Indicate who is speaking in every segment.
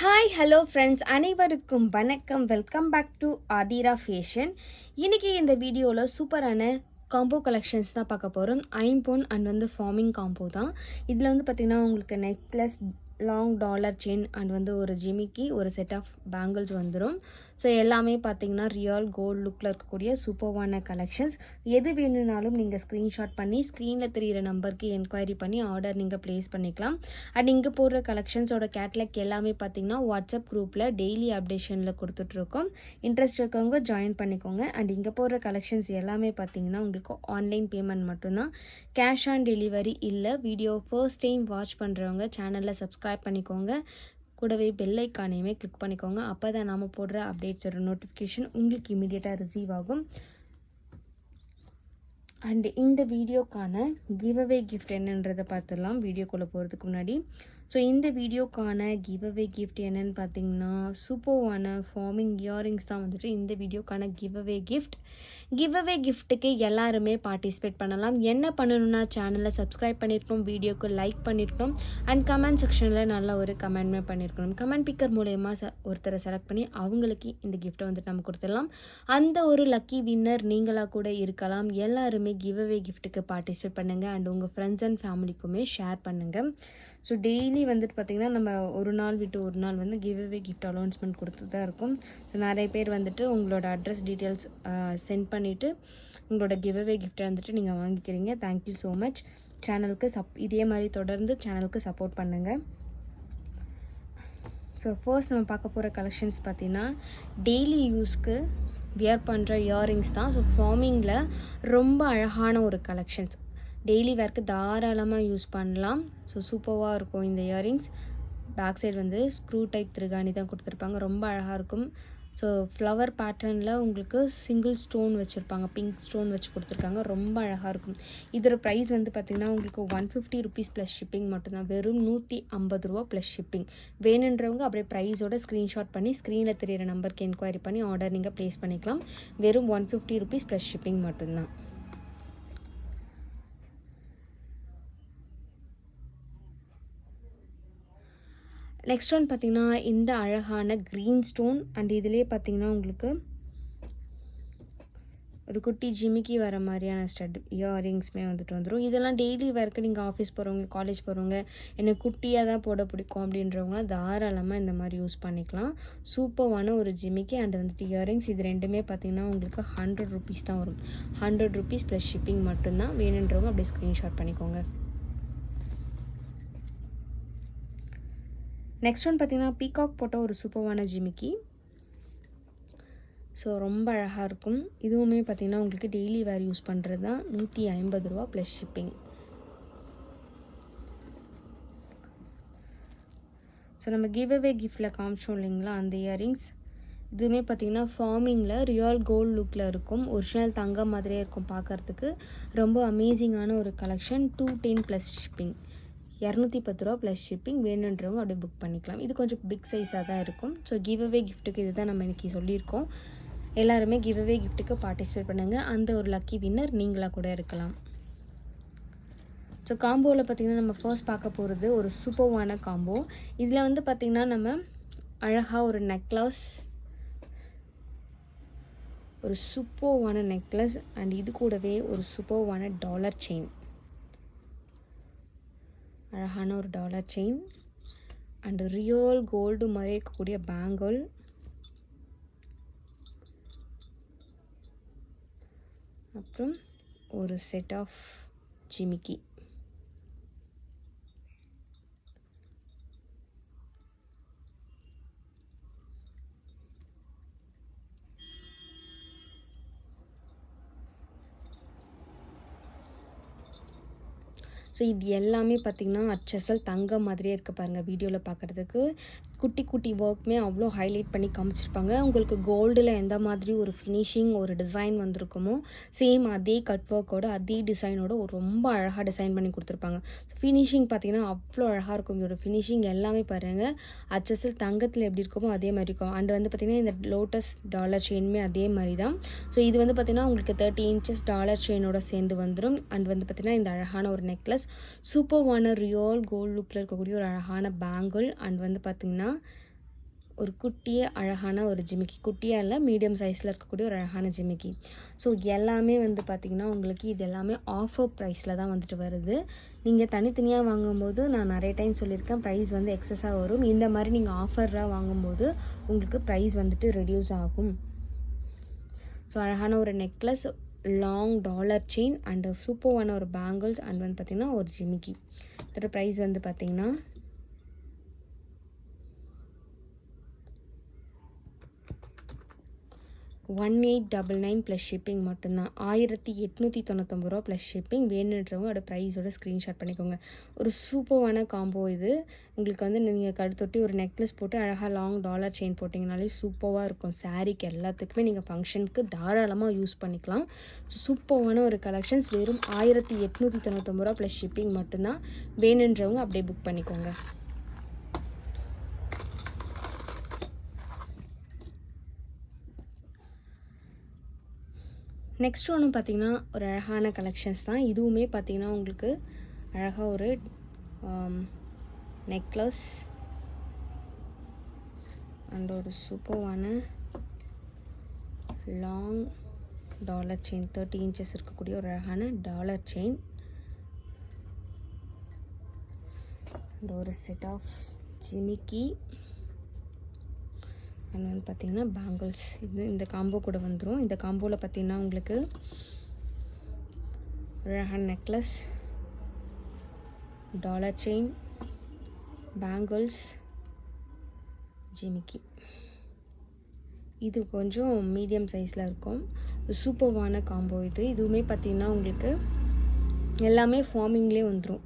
Speaker 1: Hi hello friends அனைவருக்கும் வணக்கம். Welcome back to Aadhira fashion இன்றைக்கி இந்த வீடியோவில் சூப்பரான காம்போ கலெக்ஷன்ஸ் தான் பார்க்க போகிறோம் ஐம்பொன் அண்ட் வந்து ஃபார்மிங் காம்போ தான். இதில் வந்து பார்த்திங்கன்னா உங்களுக்கு necklace long dollar chain and வந்து ஒரு ஜிமிக்கி ஒரு செட் ஆஃப் பேங்கிள்ஸ் வந்துடும் ஸோ எல்லாமே பார்த்தீங்கன்னா ரியல் கோல்டு லுக்கில் இருக்கக்கூடிய சூப்பர்வான கலெக்ஷன்ஸ் எது வேணும்னாலும் நீங்கள் ஸ்க்ரீன்ஷாட் பண்ணி ஸ்க்ரீனில் தெரிகிற நம்பருக்கு என்கொயரி பண்ணி ஆர்டர் நீங்கள் ப்ளேஸ் பண்ணிக்கலாம். அண்ட் இங்கே போடுற கலெக்ஷன்ஸோட கேட்லாக் எல்லாமே பார்த்தீங்கன்னா வாட்ஸ்அப் குரூப்பில் டெய்லி அப்டேஷனில் கொடுத்துட்ருக்கோம். இன்ட்ரெஸ்ட் இருக்கவங்க ஜாயின் பண்ணிக்கோங்க. அண்ட் இங்கே போடுற கலெக்ஷன்ஸ் எல்லாமே பார்த்தீங்கன்னா உங்களுக்கு ஆன்லைன் பேமெண்ட் மட்டும்தான். கேஷ் ஆன் டெலிவரி இல்லை வீடியோ ஃபர்ஸ்ட் டைம் வாட்ச் பண்ணுறவங்க சேனலில் சப்ஸ்கிரைப் பண்ணிக்கோங்க. கூடவே பெல்லைக்கானையுமே கிளிக் பண்ணிக்கோங்க. அப்போ தான் நாம் போடுற அப்டேட்ஸோட நோட்டிஃபிகேஷன் உங்களுக்கு இமீடியட்டாக ரிசீவ் ஆகும். அண்ட் இந்த வீடியோக்கான கிவ் அவே கிஃப்ட் என்னன்றதை பார்த்துடலாம். வீடியோக்குள்ளே போகிறதுக்கு முன்னாடி ஸோ இந்த வீடியோக்கான கிவ் அவே கிஃப்ட் என்னென்னு பார்த்தீங்கன்னா சூப்பர்வான ஃபார்மிங் இயரிங்ஸ் தான் வந்துட்டு இந்த வீடியோக்கான give away gift give away கிஃப்ட்டுக்கு எல்லாருமே பார்ட்டிசிபேட் பண்ணலாம். என்ன பண்ணணும்னா சேனலை சப்ஸ்கிரைப் பண்ணியிருக்கணும் வீடியோக்கு லைக் பண்ணியிருக்கணும் அண்ட் கமெண்ட் செக்ஷனில் நல்ல ஒரு கமெண்ட்மே பண்ணியிருக்கணும் கமெண்ட் பிக்கர் மூலயமா ச ஒருத்தரை செலக்ட் பண்ணி அவங்களுக்கு இந்த கிஃப்ட்டை வந்துட்டு நம்ம கொடுத்துடலாம். அந்த ஒரு லக்கி வின்னர் நீங்களாக கூட இருக்கலாம். எல்லாருமே கிவ் அவே கிஃப்ட்டுக்கு பார்ட்டிசிபேட் பண்ணுங்கள் அண்ட் உங்கள் ஃப்ரெண்ட்ஸ் அண்ட் ஃபேமிலிக்குமே ஷேர் பண்ணுங்கள் ஸோ டெய்லி வந்துட்டு பார்த்திங்கன்னா நம்ம ஒரு நாள் விட்டு ஒரு நாள் வந்து கிவ் அவே கிஃப்ட் அலௌன்ஸ்மெண்ட் கொடுத்து தான் இருக்கும். ஸோ நிறைய பேர் வந்துட்டு உங்களோட அட்ரஸ் டீட்டெயில்ஸ் சென்ட் பண்ணிவிட்டு உங்களோட கிவ் அவே கிஃப்ட்டை வந்துட்டு நீங்கள் வாங்கிக்கிறீங்க. தேங்க்யூ ஸோ மச் சேனலுக்கு சப் இதே மாதிரி தொடர்ந்து சேனலுக்கு சப்போர்ட் பண்ணுங்கள் ஸோ ஃபர்ஸ்ட் நம்ம பார்க்க போகிற கலெக்ஷன்ஸ் பார்த்தீங்கன்னா டெய்லி யூஸ்க்கு வியர் பண்ணுற இயரிங்ஸ் தான். ஸோ ஃபார்மிங்கில் ரொம்ப அழகான ஒரு கலெக்ஷன்ஸ் டெய்லி வேர்க்கு தாராளமாக யூஸ் பண்ணலாம். ஸோ சூப்பராக இருக்கும் இந்த இயரிங்ஸ் பேக் சைடு வந்து ஸ்க்ரூ டைப் திருகாணி தான் கொடுத்துருப்பாங்க. ரொம்ப அழகாக இருக்கும். ஸோ ஃப்ளவர் பேட்டர்னில் உங்களுக்கு சிங்கிள் ஸ்டோன் வச்சுருப்பாங்க. பிங்க் ஸ்டோன் வச்சு கொடுத்துருக்காங்க. ரொம்ப அழகாக இருக்கும். இதோட ப்ரைஸ் வந்து பார்த்திங்கன்னா உங்களுக்கு one fifty rupees plus shipping மட்டும்தான். வெறும் நூற்றி ஐம்பது ரூபா ப்ளஸ் ஷிப்பிங் வேணுன்றவங்க அப்படியே ப்ரைஸோட ஸ்க்ரீன்ஷாட் பண்ணி ஸ்க்ரீனில் தெரியிற நம்பருக்கு என்கொயரி பண்ணி ஆர்டர் நீங்கள் ப்ளேஸ் பண்ணிக்கலாம். வெறும் one fifty rupees plus shipping மட்டும்தான். நெக்ஸ்ட் ஒன் பார்த்திங்கன்னா இந்த அழகான க்ரீன் ஸ்டோன் அண்ட் இதிலே பார்த்திங்கன்னா உங்களுக்கு ஒரு குட்டி ஜிமிக்கி வர மாதிரியான ஸ்டட் இயரிங்ஸுமே வந்துட்டு வந்துடும் இதெல்லாம் டெய்லி ஒர்க்கு நீங்கள் ஆஃபீஸ் போகிறவங்க காலேஜ் போகிறவங்க எனக்கு குட்டியாக தான் போட பிடிக்கும் அப்படின்றவங்க தாராளமாக இந்த மாதிரி யூஸ் பண்ணிக்கலாம். சூப்பர்வான ஒரு ஜிமிக்கி அண்ட் வந்துட்டு இயரிங்ஸ் இது ரெண்டுமே பார்த்திங்கன்னா உங்களுக்கு ஹண்ட்ரட் ருபீஸ் தான் வரும். ஹண்ட்ரட் ருபீஸ் ப்ளஸ் ஷிப்பிங் மட்டும்தான். வேணுன்றவங்க அப்படியே ஸ்க்ரீன்ஷாட் பண்ணிக்கோங்க. நெக்ஸ்ட் ஒன் பார்த்திங்கன்னா பீகாக் போட்ட ஒரு சூப்பர்வான ஜிமிக்கி. ஸோ ரொம்ப அழகாக இருக்கும். இதுவுமே பார்த்திங்கன்னா உங்களுக்கு டெய்லி வேர் யூஸ் பண்ணுறது தான். நூற்றி ஐம்பது ரூபா ப்ளஸ் ஷிப்பிங் ஸோ நம்ம கிவ் அவே கிஃப்டில் காமிச்சோம் இல்லைங்களா அந்த இயரிங்ஸ் இதுவுமே பார்த்திங்கன்னா ஃபார்மிங்கில் ரியல் கோல்டு லுக்கில் இருக்கும். ஒரிஜினல் தங்கம் மாதிரியே இருக்கும் பார்க்குறதுக்கு ரொம்ப அமேசிங்கான ஒரு collection two ten plus shipping இரநூத்தி பத்து ரூபா ப்ளஸ் ஷிப்பிங் வேணுன்றவங்க அப்படியே புக் பண்ணிக்கலாம். இது கொஞ்சம் பிக் சைஸாக தான் இருக்கும். ஸோ கிவ் அவே கிஃப்ட்டுக்கு இது தான் நம்ம இன்றைக்கி சொல்லியிருக்கோம். எல்லாருமே கிவ் அவே கிஃப்ட்டுக்கு பார்ட்டிசிபேட் பண்ணுங்கள் அந்த ஒரு லக்கி வின்னர் நீங்களாக கூட இருக்கலாம். ஸோ காம்போவில் பார்த்திங்கன்னா நம்ம ஃபர்ஸ்ட் பார்க்க போகிறது ஒரு சூப்பர்வான காம்போ இதில் வந்து பார்த்திங்கன்னா நம்ம அழகாக ஒரு நெக்லஸ் ஒரு சூப்பர்வான நெக்லஸ் அண்ட் இது கூடவே ஒரு சூப்பர்வான டாலர் செயின் அழகான ஒரு dollar chain and real gold மாதிரி இருக்கக்கூடிய பேங்கிள் அப்புறம் ஒரு செட் ஆஃப் ஜிமிக்கி. ஸோ இது எல்லாமே பார்த்திங்கன்னா அச்சசல் தங்கம் மாதிரியே இருக்குது பாருங்கள் வீடியோவில் பார்க்குறதுக்கு. குட்டி குட்டி ஒர்க்குமே அவ்வளோ ஹைலைட் பண்ணி காமிச்சிருப்பாங்க. உங்களுக்கு கோல்டில் எந்த மாதிரி ஒரு ஃபினிஷிங் ஒரு டிசைன் வந்திருக்குமோ சேம் அதே கட் ஒர்க்கோட அதே டிசைனோட ஒரு ரொம்ப அழகாக டிசைன் பண்ணி கொடுத்துருப்பாங்க. ஃபினிஷிங் பார்த்திங்கன்னா அவ்வளோ அழகாக இருக்கும். இதோட ஃபினிஷிங் எல்லாமே பாருங்கள் அச்சஸில் தங்கத்தில் எப்படி இருக்குமோ அதே மாதிரி இருக்கும். அண்ட் வந்து பார்த்திங்கன்னா இந்த லோட்டஸ் டாலர் செயினுமே அதே மாதிரி தான். ஸோ இது வந்து பார்த்திங்கன்னா உங்களுக்கு தேர்ட்டி இன்ச்சஸ் டாலர் செயினோட சேர்ந்து வந்துடும் அண்ட் வந்து பார்த்திங்கன்னா இந்த அழகான ஒரு நெக்லஸ் சூப்பர்வான ரியல் கோல்டு லுக்கில் இருக்கக்கூடிய ஒரு அழகான பேங்கிள் அண்ட் வந்து பார்த்திங்கன்னா ஒரு குட்டியே அழகான ஒரு ஜிமிக்கி. குட்டியாக இல்லை மீடியம் சைஸில் இருக்கக்கூடிய ஒரு அழகான ஜிமிக்கி. ஸோ எல்லாமே வந்து பார்த்திங்கன்னா உங்களுக்கு இது எல்லாமே ஆஃபர் ப்ரைஸில் தான் வந்துட்டு வருது. நீங்கள் தனித்தனியாக வாங்கும்போது நான் நிறைய டைம் சொல்லியிருக்கேன் ப்ரைஸ் வந்து எக்ஸஸாக வரும். இந்த மாதிரி நீங்கள் ஆஃபராக வாங்கும்போது உங்களுக்கு ப்ரைஸ் வந்துட்டு ரெடியூஸ் ஆகும். ஸோ அழகான ஒரு necklace long dollar chain and சூப்பர்வான ஒரு பேங்கிள்ஸ் அண்ட் வந்து பார்த்திங்கன்னா ஒரு ஜிமிக்கி. இதோட ப்ரைஸ் வந்து பார்த்திங்கன்னா one eight double nine plus shipping மட்டும்தான். ஆயிரத்தி எட்நூற்றி தொண்ணூத்தொம்பது ரூபா ப்ளஸ் ஷிப்பிங் வேணுன்றவங்க அதோட ப்ரைஸோட ஸ்க்ரீன்ஷாட் பண்ணிக்கோங்க. ஒரு சூப்பர்வான காம்போ இது. உங்களுக்கு வந்து நீங்கள் கடுத்தொட்டி ஒரு நெக்லஸ் போட்டு அழகாக லாங் டாலர் செயின் போட்டிங்கனாலே சூப்பராக இருக்கும். சாரீக்கு எல்லாத்துக்குமே நீங்கள் ஃபங்க்ஷனுக்கு தாராளமாக யூஸ் பண்ணிக்கலாம். ஸோ சூப்பரான ஒரு கலெக்ஷன்ஸ் வெறும் ஆயிரத்தி எட்நூற்றி தொண்ணூத்தொம்பது ரூபா ப்ளஸ் ஷிப்பிங் மட்டும்தான். வேணுன்றவங்க அப்படியே புக் பண்ணிக்கோங்க. நெக்ஸ்ட் ஒன்று பார்த்தீங்கன்னா ஒரு அழகான கலெக்ஷன்ஸ் தான். இதுவுமே பார்த்தீங்கன்னா உங்களுக்கு அழகாக ஒரு um, நெக்லஸ் அண்ட் ஒரு சூப்பர்வான long dollar chain thirty inches இருக்கக்கூடிய ஒரு அழகான டாலர் செயின் அண்ட் ஒரு செட் ஆஃப் ஜிமிக்கி அண்ட் வந்து பார்த்திங்கன்னா பேங்கிள்ஸ் இது இந்த காம்போ கூட வந்துடும் இந்த காம்போவில் பார்த்திங்கன்னா உங்களுக்கு அழகான நெக்லஸ் டாலர் செயின் பேங்கிள்ஸ் ஜிமிக்கி இது கொஞ்சம் மீடியம் சைஸில் இருக்கும். சூப்பர்வான காம்போ இது. இதுவுமே பார்த்திங்கன்னா உங்களுக்கு எல்லாமே ஃபார்மிங்லேயே வந்துடும்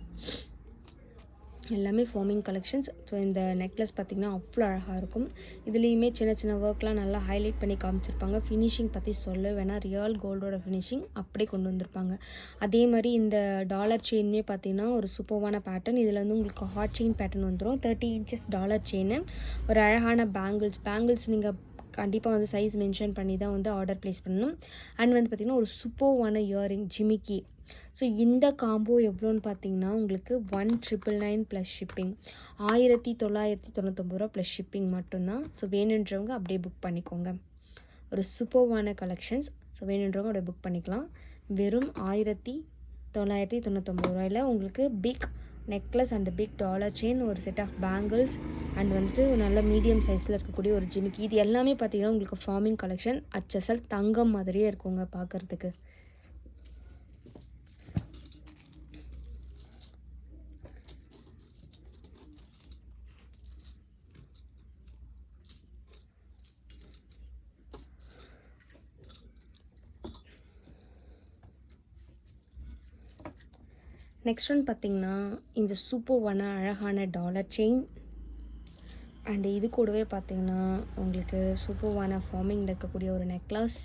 Speaker 1: எல்லாமே ஃபார்மிங் கலெக்ஷன்ஸ் ஸோ இந்த நெக்லஸ் பார்த்திங்கன்னா அவ்வளோ அழகாக இருக்கும். இதுலேயுமே சின்ன சின்ன ஒர்க்லாம் நல்லா ஹைலைட் பண்ணி காமிச்சிருப்பாங்க. ஃபினிஷிங் பற்றி சொல்ல வேணால் ரியல் கோல்டோட ஃபினிஷிங் அப்படியே கொண்டு வந்திருப்பாங்க. அதே மாதிரி இந்த டாலர் செயின்மே பார்த்திங்கன்னா ஒரு சூப்பர்வான பேட்டர்ன் இதில் வந்து உங்களுக்கு ஹாட் செயின் பேட்டர்ன் வந்துடும் தேர்ட்டி இன்ச்சஸ் டாலர் செயின் ஒரு அழகான பேங்கிள்ஸ் பேங்கிள்ஸ் நீங்கள் கண்டிப்பாக வந்து சைஸ் மென்ஷன் பண்ணி தான் வந்து ஆர்டர் ப்ளேஸ் பண்ணணும். அண்ட் வந்து பார்த்திங்கன்னா ஒரு சூப்பர்வான இயரிங் ஜிமிக்கி ஸோ இந்த காம்போ எவ்வளோன்னு பார்த்தீங்கன்னா உங்களுக்கு one triple nine plus shipping ஆயிரத்தி தொள்ளாயிரத்தி தொண்ணூத்தொம்பது ரூபா ப்ளஸ் ஷிப்பிங் மட்டும்தான். ஸோ வேணுன்றவங்க அப்படியே புக் பண்ணிக்கோங்க. ஒரு சூப்பர்வான கலெக்ஷன்ஸ் ஸோ வேணுன்றவங்க அப்படியே புக் பண்ணிக்கலாம். வெறும் ஆயிரத்தி தொள்ளாயிரத்தி தொண்ணூத்தொம்பது ரூபாயில் உங்களுக்கு big necklace and big dollar chain ஒரு செட் ஆஃப் பேங்கிள்ஸ் அண்ட் வந்துட்டு நல்ல மீடியம் சைஸில் இருக்கக்கூடிய ஒரு ஜிமிக்கி. இது எல்லாமே பார்த்தீங்கன்னா உங்களுக்கு ஃபார்மிங் கலெக்ஷன் அச்சசல் தங்கம் மாதிரியே இருக்குங்க பார்க்குறதுக்கு. நெக்ஸ்ட் ஒன் பார்த்திங்கன்னா இந்த சூப்பர்வான அழகான டாலர் செயின் அண்டு இது கூடவே பார்த்திங்கன்னா உங்களுக்கு சூப்பர்வான ஃபார்மிங்கில் இருக்கக்கூடிய ஒரு நெக்லஸ்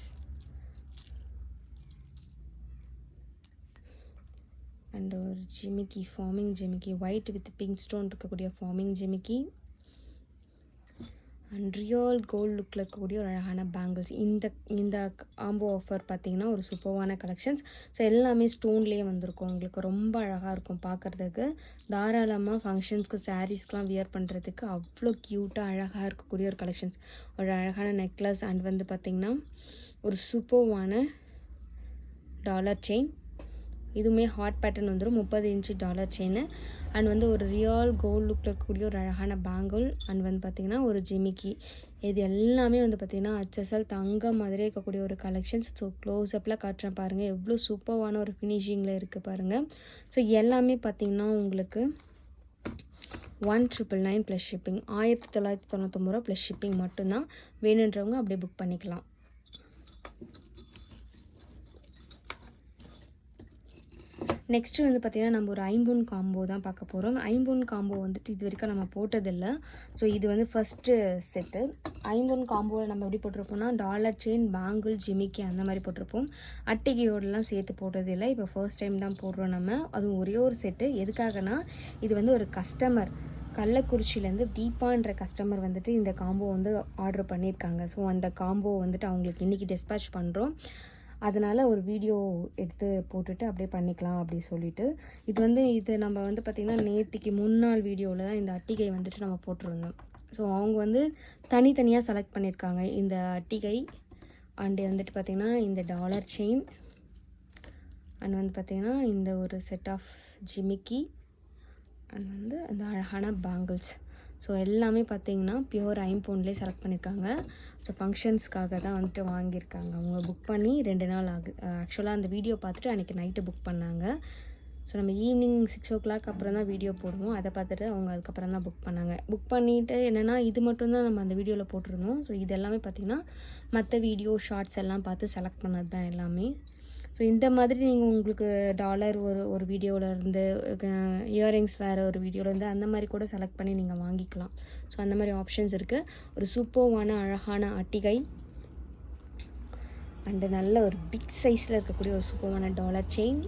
Speaker 1: அண்ட் ஒரு ஜிமிக்கி ஃபார்மிங் ஜிமிக்கி ஒயிட் வித் பிங்க் ஸ்டோன் இருக்கக்கூடிய ஃபார்மிங் ஜிமிக்கி. அண்ட் ரியல் கோல்டு லுக்கில் இருக்கக்கூடிய ஒரு அழகான பேங்கிள்ஸ் இந்த இந்த ஆம்போ ஆஃபர் பார்த்தீங்கன்னா ஒரு சூப்பர்வான கலெக்ஷன்ஸ் ஸோ எல்லாமே ஸ்டோன்லேயே வந்திருக்கும். உங்களுக்கு ரொம்ப அழகாக இருக்கும் பார்க்குறதுக்கு. தாராளமாக ஃபங்க்ஷன்ஸ்க்கு சாரீஸ்க்கெலாம் வியர் பண்ணுறதுக்கு அவ்வளோ க்யூட்டாக அழகாக இருக்கக்கூடிய ஒரு கலெக்ஷன்ஸ் ஒரு அழகான நெக்லஸ் அண்ட் வந்து பார்த்திங்கன்னா ஒரு சூப்பர்வான டாலர் செயின் இதுவுமே ஹாட் பேட்டர்ன் வந்துடும் முப்பது இன்ச்சு டாலர் செயின் அண்ட் வந்து ஒரு ரியல் கோல்ட் லுக்கில் இருக்கக்கூடிய ஒரு அழகான பேங்கிள் அண்ட் வந்து பார்த்திங்கன்னா ஒரு ஜிமிக்கி இது எல்லாமே வந்து பார்த்திங்கன்னா அச்சசல் தங்கம் மாதிரி இருக்கக்கூடிய ஒரு கலெக்ஷன்ஸ் ஸோ க்ளோஸ்அப்பில் காட்டுறேன் பாருங்கள் எவ்வளோ சூப்பர்வான ஒரு ஃபினிஷிங்கில் இருக்குது பாருங்கள் ஸோ எல்லாமே பார்த்திங்கன்னா உங்களுக்கு one triple nine plus shipping ஆயிரத்தி தொள்ளாயிரத்தி தொண்ணூற்றொம்பது ரூபா ப்ளஸ் ஷிப்பிங் மட்டும்தான். வேணுன்றவங்க அப்படியே புக் பண்ணிக்கலாம். நெக்ஸ்ட்டு வந்து பார்த்திங்கன்னா நம்ம ஒரு ஐம்பூன் காம்போ தான் பார்க்க போகிறோம் ஐம்பூன் காம்போ வந்துட்டு இது வரைக்கும் நம்ம போட்டதில்லை. ஸோ இது வந்து ஃபஸ்ட்டு செட்டு ஐம்பூன் காம்போவில் நம்ம எப்படி போட்டிருப்போம்னா டாலர் செயின் பேங்கிள் ஜிமிக்கி அந்த மாதிரி போட்டிருப்போம். அட்டிகையோடலாம் சேர்த்து போட்டதில்லை. இப்போ ஃபர்ஸ்ட் டைம் தான் போடுறோம் நம்ம. அதுவும் ஒரே ஒரு செட்டு எதுக்காகனா இது வந்து ஒரு கஸ்டமர் கள்ளக்குறிச்சியிலேருந்து தீபான்ற கஸ்டமர் வந்துட்டு இந்த காம்போ வந்து ஆர்டர் பண்ணியிருக்காங்க. ஸோ அந்த காம்போ வந்துட்டு அவங்களுக்கு இன்றைக்கி டிஸ்பேச் பண்ணுறோம் அதனால் ஒரு வீடியோ எடுத்து போட்டுட்டு அப்படியே பண்ணிக்கலாம் அப்படி சொல்லிட்டு. இது வந்து இது நம்ம வந்து பார்த்திங்கன்னா நேற்றுக்கு முன்னாள் வீடியோவில் தான் இந்த அட்டிகை வந்துட்டு நம்ம போட்டிருந்தோம். ஸோ அவங்க வந்து தனித்தனியாக செலக்ட் பண்ணியிருக்காங்க. இந்த அட்டிகை அண்டு வந்துட்டு பார்த்திங்கன்னா இந்த டாலர் செயின் அண்ட் வந்து பார்த்திங்கன்னா இந்த ஒரு செட் ஆஃப் ஜிமிக்கி அண்ட் வந்து அந்த அழகான பேங்கிள்ஸ் ஸோ எல்லாமே பார்த்தீங்கன்னா பியூர் ஐம்பவுண்ட்லேயே செலக்ட் பண்ணியிருக்காங்க ஸோ ஃபங்க்ஷன்ஸ்க்காக தான் வந்துட்டு வாங்கியிருக்காங்க. அவங்க புக் பண்ணி ரெண்டு நாள் ஆகுது ஆக்சுவலாக அந்த வீடியோ பார்த்துட்டு அன்றைக்கி நைட்டு புக் பண்ணாங்க. ஸோ நம்ம ஈவினிங் சிக்ஸ் ஓ கிளாக் அப்புறம் தான் வீடியோ போடுவோம். அதை பார்த்துட்டு அவங்க அதுக்கப்புறம் தான் புக் பண்ணாங்க. புக் பண்ணிவிட்டு என்னென்னா இது மட்டும்தான் நம்ம அந்த வீடியோவில் போட்டிருந்தோம். ஸோ இது எல்லாமே பார்த்திங்கன்னா மற்ற வீடியோ ஷார்ட்ஸ் எல்லாம் பார்த்து செலக்ட் பண்ணது தான் எல்லாமே. ஸோ இந்த மாதிரி நீங்கள் உங்களுக்கு டாலர் ஒரு ஒரு வீடியோவிலேருந்து இயரிங்ஸ் வேறு ஒரு வீடியோவிலேருந்து அந்த மாதிரி கூட செலக்ட் பண்ணி நீங்கள் வாங்கிக்கலாம். ஸோ அந்த மாதிரி ஆப்ஷன்ஸ் இருக்குது ஒரு சூப்பர்வான அழகான அட்டிகை. அண்டு நல்ல ஒரு பிக் சைஸில் இருக்கக்கூடிய ஒரு சூப்பர்வான டாலர் செயின்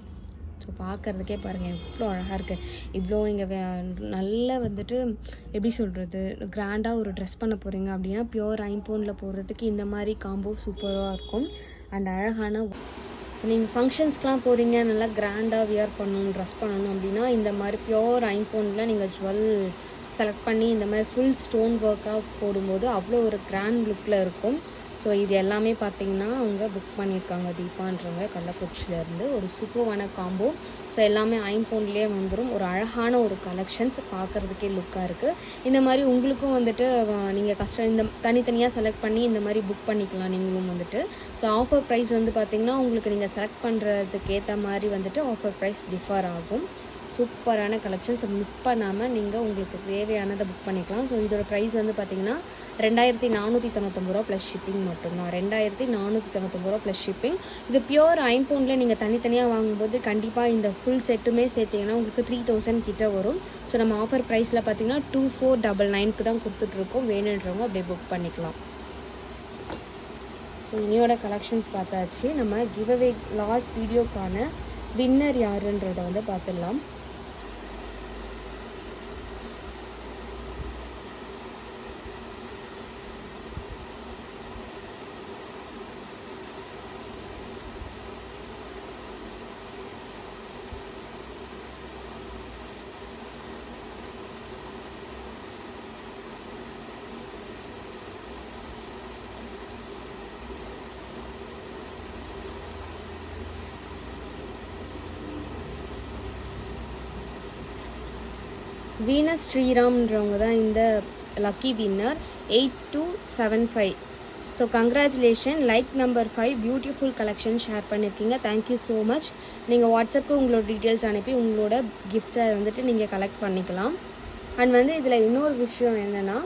Speaker 1: ஸோ பார்க்குறதுக்கே பாருங்கள் எவ்வளோ அழகாக இருக்குது இவ்வளோ நீங்கள் நல்ல வந்துட்டு எப்படி சொல்கிறது கிராண்டாக ஒரு ட்ரெஸ் பண்ண போகிறீங்க அப்படின்னா பியோர் ஐம்போனில் போடுறதுக்கு இந்த மாதிரி காம்போ சூப்பராக இருக்கும். அண்ட் அழகான ஸோ நீங்கள் ஃபங்க்ஷன்ஸ்க்கெலாம் போகிறீங்க நல்லா கிராண்டாக வியர் பண்ணணும் ட்ரெஸ் பண்ணணும் அப்படின்னா இந்த மாதிரி பியோர் ஐம்போனில் நீங்கள் ஜுவல் செலக்ட் பண்ணி இந்த மாதிரி ஃபுல் ஸ்டோன் ஒர்க்காக போடும்போது அவ்வளோ ஒரு கிராண்ட் லுக்கில் இருக்கும். ஸோ இது எல்லாமே பார்த்தீங்கன்னா அவங்க புக் பண்ணியிருக்காங்க தீபான்றவங்க கள்ளக்குறிச்சியிலேருந்து. ஒரு சூப்பர்வான காம்போ ஸோ எல்லாமே ஐம்பவுண்ட்லேயே வந்துடும் ஒரு அழகான ஒரு கலெக்ஷன்ஸ் பார்க்குறதுக்கே லுக்காக இருக்குது இந்த மாதிரி உங்களுக்கும் வந்துட்டு நீங்கள் கஷ்டம் இந்த தனித்தனியாக செலக்ட் பண்ணி இந்த மாதிரி புக் பண்ணிக்கலாம் நீங்களும் வந்துட்டு. ஸோ ஆஃபர் ப்ரைஸ் வந்து பார்த்திங்கன்னா உங்களுக்கு நீங்கள் செலக்ட் பண்ணுறதுக்கு ஏற்ற மாதிரி வந்துட்டு ஆஃபர் ப்ரைஸ் டிஃபர் ஆகும். சூப்பரான கலெக்ஷன்ஸ் மிஸ் பண்ணாமல் நீங்கள் உங்களுக்கு தேவையானதை புக் பண்ணிக்கலாம். ஸோ இதோட ப்ரைஸ் வந்து பார்த்திங்கன்னா ரெண்டாயிரத்தி நானூற்றி தொண்ணூத்தொம்பது ரூபா ப்ளஸ் ஷிப்பிங் மட்டும்தான். ரெண்டாயிரத்தி நானூற்றி தொண்ணூத்தொம்பது ரூபா ப்ளஸ் ஷிப்பிங் இது பியோர் ஐம்பவுண்டில் நீங்கள் தனித்தனியாக வாங்கும்போது கண்டிப்பாக இந்த ஃபுல் செட்டுமே சேர்த்திங்கன்னா உங்களுக்கு த்ரீ தௌசண்ட் கிட்ட வரும். ஸோ நம்ம ஆஃபர் ப்ரைஸில் பார்த்தீங்கன்னா டூ ஃபோர் டபுள் நைனுக்கு தான் கொடுத்துட்ருக்கோம் வேணுன்றவங்க அப்படியே புக் பண்ணிக்கலாம். ஸோ இனியோட கலெக்ஷன்ஸ் பார்த்தாச்சு. நம்ம கிவ் அவே லாஸ்ட் வீடியோக்கான வின்னர் யாருன்றதை வந்து பார்த்துடலாம். வீனஸ் ஸ்ரீராம்ன்றவங்க தான் இந்த lucky winner eight two seven five so congratulation like number five beautiful collection share பண்ணியிருக்கீங்க தேங்க்யூ ஸோ மச் நீங்கள் வாட்ஸ்அப்புக்கு உங்களோட டீட்டெயில்ஸ் அனுப்பி உங்களோட கிஃப்ட்ஸை வந்துட்டு நீங்கள் கலெக்ட் பண்ணிக்கலாம். அண்ட் வந்து இதில் இன்னொரு விஷயம் என்னென்னா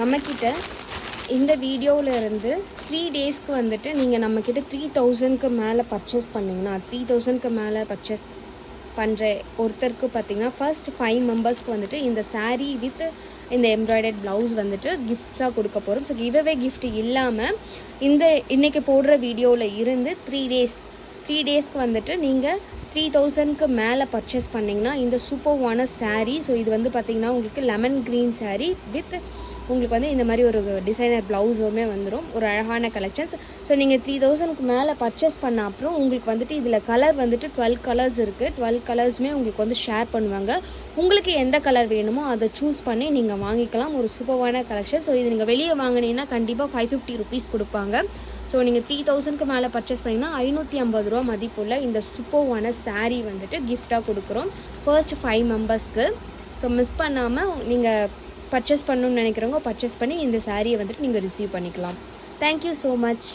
Speaker 1: நம்மக்கிட்ட இந்த வீடியோவில் இருந்து த்ரீ டேஸ்க்கு வந்துட்டு நீங்கள் நம்மக்கிட்ட த்ரீ தௌசண்ட்க்கு மேலே பர்ச்சேஸ் பண்ணிங்கன்னா த்ரீ தௌசண்ட்க்கு மேலே பர்ச்சேஸ் பண்ணுற ஒருத்தருக்கு பார்த்தீங்கன்னா ஃபர்ஸ்ட் ஃபைவ் மெம்பர்ஸ்க்கு வந்துட்டு இந்த சாரீ வித் இந்த எம்ப்ராய்டர்ட் ப்ளவுஸ் வந்துட்டு கிஃப்ட்ஸாக கொடுக்க போகிறோம் ஸோ கிவ்அவே கிஃப்ட் இல்லாமல் இந்த இன்றைக்கி போடுற வீடியோவில் இருந்து த்ரீ டேஸ் த்ரீ டேஸ்க்கு வந்துட்டு நீங்கள் த்ரீ தௌசண்ட்க்கு மேலே பர்ச்சேஸ் பண்ணிங்கன்னா இந்த சூப்பர்வான சாரீ ஸோ இது வந்து பார்த்திங்கன்னா உங்களுக்கு லெமன் க்ரீன் சாரீ வித் உங்களுக்கு வந்து இந்த மாதிரி ஒரு டிசைனர் ப்ளவுஸுமே வந்துடும் ஒரு அழகான கலெக்ஷன்ஸ் ஸோ நீங்கள் த்ரீ தௌசண்ட்க்கு மேலே பர்ச்சேஸ் பண்ண அப்புறம் உங்களுக்கு வந்துட்டு இதில் கலர் வந்துட்டு டுவெல் கலர்ஸ் இருக்குது டுவெல் கலர்ஸுமே உங்களுக்கு வந்து ஷேர் பண்ணுவாங்க. உங்களுக்கு எந்த கலர் வேணுமோ அதை சூஸ் பண்ணி நீங்கள் வாங்கிக்கலாம். ஒரு சூப்பரான கலெக்ஷன் ஸோ இது நீங்கள் வெளியே வாங்கினீங்கன்னா கண்டிப்பாக ஃபைவ் ஃபிஃப்டி ருபீஸ் கொடுப்பாங்க. ஸோ நீங்கள் த்ரீ தௌசண்ட்க்கு மேலே பர்ச்சேஸ் பண்ணிங்கன்னா ஐநூற்றி ஐம்பது ரூபா மதிப்புள்ள இந்த சூப்பர்வான சாரீ வந்துட்டு கிஃப்டாக கொடுக்குறோம். ஃபர்ஸ்ட் ஃபைவ் மெம்பர்ஸ்க்கு ஸோ மிஸ் பண்ணாமல் நீங்கள் பர்ச்சேஸ் பண்ணணும்னு நினைக்கிறவங்க பர்ச்சேஸ் பண்ணி இந்த சாரியை வந்துட்டு நீங்கள் ரிசீவ் பண்ணிக்கலாம். Thank you so much